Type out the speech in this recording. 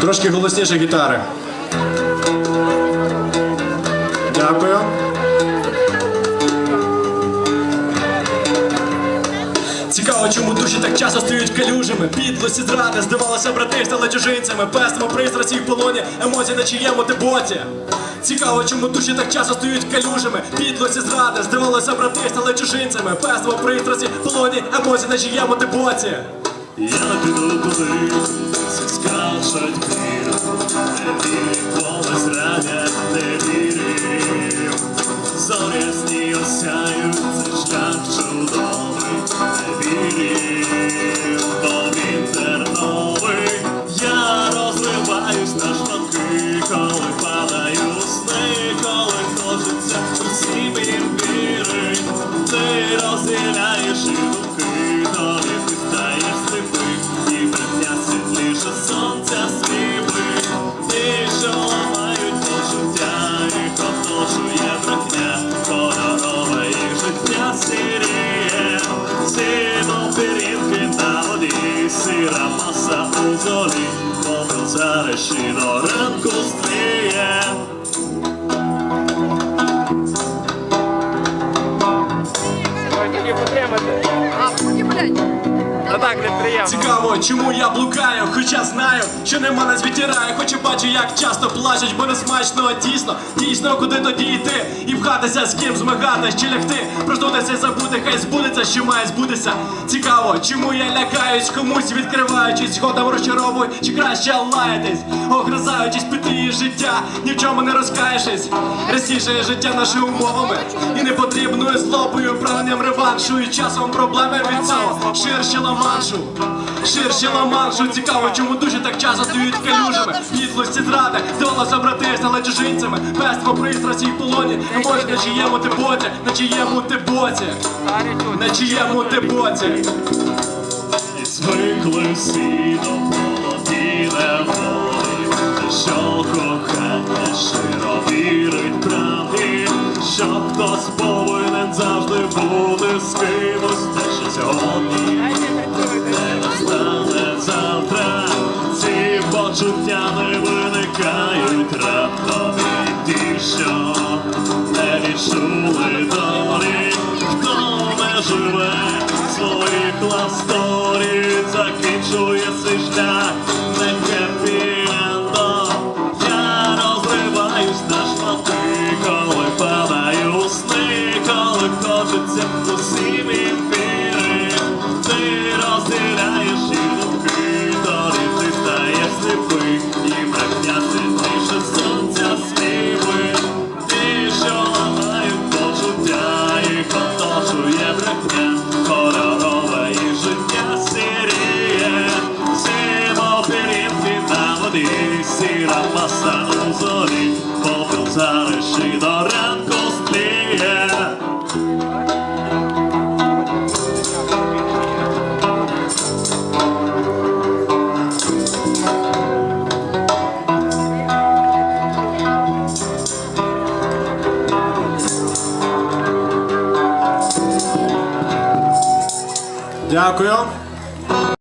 Трошки голосніше гітари. Дякую. Цікаво, чому душі так часто стають калюжами. Підлості зради, здавалося, брати стали чужинцями. Пестимо пристрасті в полоні, емоції на чиєму ти боці. Цікаво, чому душі так часто стають калюжами. Підлості зради, здавалося, брати стали чужинцями. Пестимо пристрасті в полоні, емоції на чиєму ти боці. Я піду туди, всі скажуть вір, не вірив, коли зранять, не вірив. Що ламають почуття, їх оточує брехня, кольорове їх життя сіріє. Сіно пірінки на воді, сіра маса у зорі, попел зарещі до ранку стріє. Тільки потримати. А так неприємно. Цікаво, чому я блукаю, хоча знаю, що нема на світі раю, хоч і бачу, як часто плачуть, бо не смачно, дійсно, дійсно, куди тоді йти, і пхатися з ким змагатись чи лягти, проснутися і забути, хай збудеться, що має збутися. Цікаво, чому я лякаюсь, комусь відкриваючись, ходом розчаровую, чи краще лаятись, огризаючись, піти життя, ні в чому не розкаєшись, Ресніше життя нашими умовами, і непотрібною злобою, прагненням реваншу, і часом проблеми від цього. Ширше ламаншу, ширше ламаншу. Цікаво, чому душі так часто стоїть калюжами, підлості зради, здавалося забратися стали чужинцями, пество пристрасті в полоні, не може на чиєму ти боці, на чиєму ти боці, на чиєму ти боці. І звикли всі до молоділе волі, Ці почуття не виникають раптом і ті, що не відчули долі, хто не живе своїх ласторі, закінчує свій шлях не хеппі-ендом. Я розриваюсь на шматки, коли падаю сни, коли хочеться усім їм пірінки на воді, сіра маса у зорі, попел зариші до ранку стліє. Дякую.